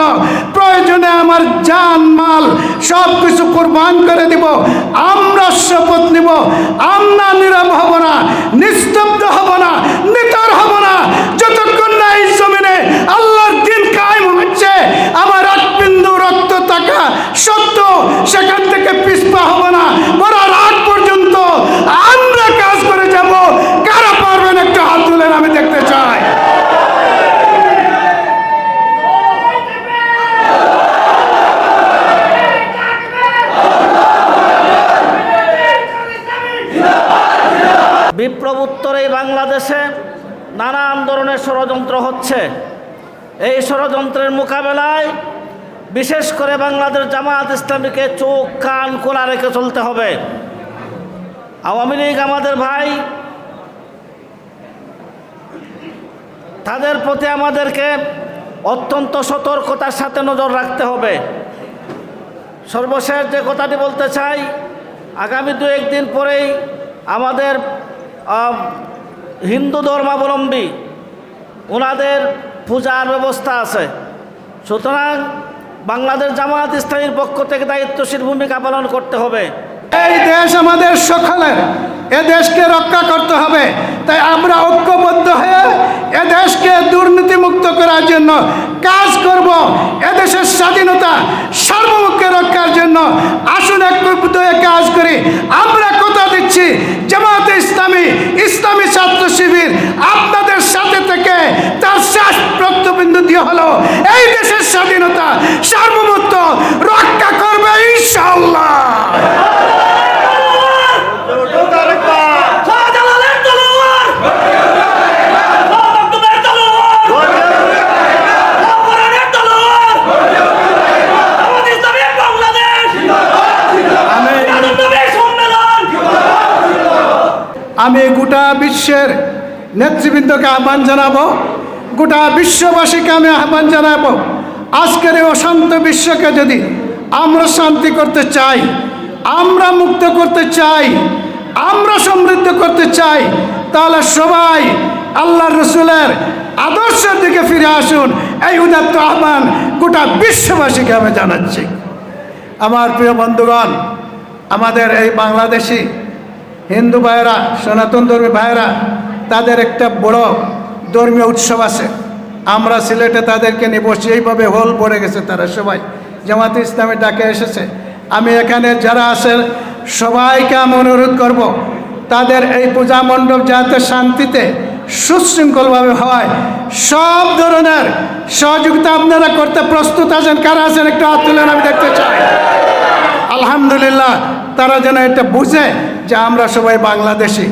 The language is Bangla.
জন্য প্রয়োজনে আমার জান, মাল সব কিছু কোরবান করে দিব। আমরা শপথ নিব। আমরা নীরব হব না, নিস্তব্ধ হব না নিতর হব না যতক্ষণ না এই জমিনে আল্লাহর দিন কায়েম হচ্ছে আমার এক বিন্দু রক্ত টাকা সত্য সেখান থেকে পিছপা হব না মরার আগ পর্যন্ত আমরা কাজ করে যাব কারা পারবেন একটা হাত তুলেন আমি দেখতে চাই বিপ্লব উত্তর এই বাংলাদেশে নানান ধরনের ষড়যন্ত্র হচ্ছে। এই ষড়যন্ত্রের মোকাবেলায় বিশেষ করে বাংলাদেশ জামায়াত ইসলামীকে চোখ, কান খোলা রেখে চলতে হবে। আওয়ামী লীগ আমাদের ভাই, তাদের প্রতি আমাদেরকে অত্যন্ত সতর্কতার সাথে নজর রাখতে হবে। সর্বশেষ যে কথাটি বলতে চাই, আগামী দু একদিন পরেই আমাদের হিন্দু ধর্মাবলম্বী, ওনাদের পূজার ব্যবস্থা আছে। সুতরাং বাংলাদেশ জামায়াত ইসলামীর পক্ষ থেকে দায়িত্বশীল ভূমিকা পালন করতে হবে। এই দেশ আমাদের সকলের, এ দেশকে রক্ষা করতে হবে। তাই আমরা ঐক্যবদ্ধ হয়ে এ দেশকে দুর্নীতিমুক্ত করার জন্য কাজ করব। এদেশের স্বাধীনতা সার্বভৌমকে রক্ষার জন্য আসুন হয়ে কাজ করি। আমরা কথা দিচ্ছি, জামাতে দেশের স্বাধীনতা, সার্বভৌমত্ব রক্ষা করবে ইনশাআল্লাহ। আমি গোটা বিশ্বের নেতৃবৃন্দকে আহ্বান জানাব, গোটা বিশ্ববাসীকে আমি আহ্বান জানাব। আজকের এই অশান্ত বিশ্বকে যদি আমরা শান্তি করতে চাই, আমরা মুক্ত করতে চাই, আমরা সমৃদ্ধ করতে চাই, তাহলে সবাই আল্লাহ রসুলের আদর্শের দিকে ফিরে আসুন। এই উদাত্ত আহ্বান গোটা বিশ্ববাসীকে আমি জানাচ্ছি। আমার প্রিয় বন্ধুগণ, আমাদের এই বাংলাদেশি হিন্দু ভাইয়েরা, সনাতন ধর্মী ভাইয়েরা, তাদের একটা বড় ধর্মীয় উৎসব আছে। আমরা সিলেটে তাদেরকে নিয়ে বসে এইভাবে হোল পড়ে গেছে তারা সবাই। জামাতে ইসলামের ডাকে এসেছে। আমি এখানে যারা আছেন, সবাইকে আমি অনুরোধ করব, তাদের এই পূজা মণ্ডপ যাতে শান্তিতে, সুশৃঙ্খলভাবে হয়। সব ধরনের সহযোগিতা আপনারা করতে প্রস্তুত আছেন। কারা আছেন একটু হাত তুলেন আমি দেখতে চাই। আলহামদুলিল্লাহ, তারা যেন এটা বুঝে যে আমরা সবাই বাংলাদেশি।